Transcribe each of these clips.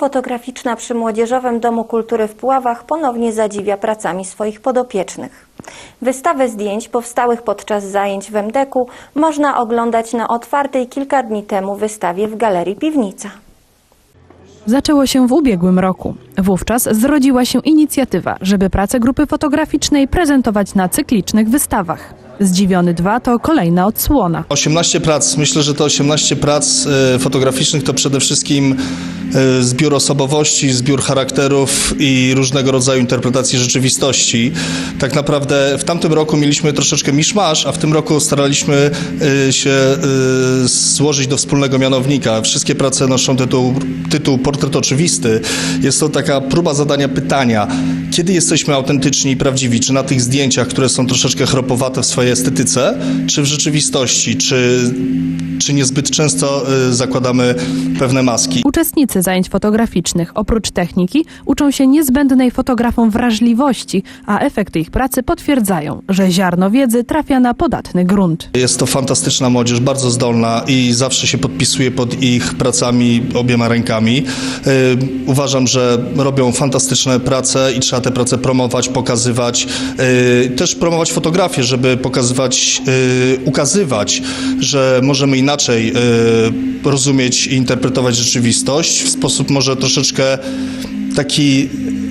fotograficzna przy Młodzieżowym Domu Kultury w Puławach ponownie zadziwia pracami swoich podopiecznych. Wystawę zdjęć powstałych podczas zajęć w MDK-u można oglądać na otwartej kilka dni temu wystawie w Galerii Piwnica. Zaczęło się w ubiegłym roku. Wówczas zrodziła się inicjatywa, żeby pracę grupy fotograficznej prezentować na cyklicznych wystawach. Zdziwiony 2 to kolejna odsłona. 18 prac, myślę, że te 18 prac e, fotograficznych to przede wszystkim e, zbiór osobowości, zbiór charakterów i różnego rodzaju interpretacji rzeczywistości. Tak naprawdę w tamtym roku mieliśmy troszeczkę miszmasz, a w tym roku staraliśmy e, się złożyć do wspólnego mianownika. Wszystkie prace noszą tytuł, tytuł Portret Oczywisty. Jest to taka próba zadania pytania, kiedy jesteśmy autentyczni i prawdziwi? Czy na tych zdjęciach, które są troszeczkę chropowate w swojej estetyce, czy w rzeczywistości? Czy, czy niezbyt często y, zakładamy pewne maski? Uczestnicy zajęć fotograficznych oprócz techniki uczą się niezbędnej fotografom wrażliwości, a efekty ich pracy potwierdzają, że ziarno wiedzy trafia na podatny grunt. Jest to fantastyczna młodzież, bardzo zdolna i zawsze się podpisuję pod ich pracami obiema rękami. Y, Uważam, że robią fantastyczne prace i trzeba te prace promować, pokazywać. y, Też promować fotografię, żeby pokazywać, y, ukazywać, że możemy inaczej y, rozumieć i interpretować rzeczywistość w sposób może troszeczkę taki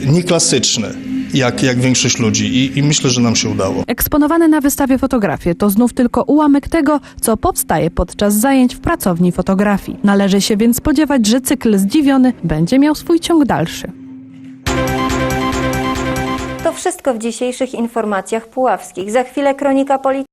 nieklasyczny, jak, jak większość ludzi. I, I myślę, że nam się udało. Eksponowane na wystawie fotografie to znów tylko ułamek tego, co powstaje podczas zajęć w pracowni fotografii. Należy się więc spodziewać, że cykl zdziwiony będzie miał swój ciąg dalszy. To wszystko w dzisiejszych informacjach puławskich. Za chwilę kronika polityki.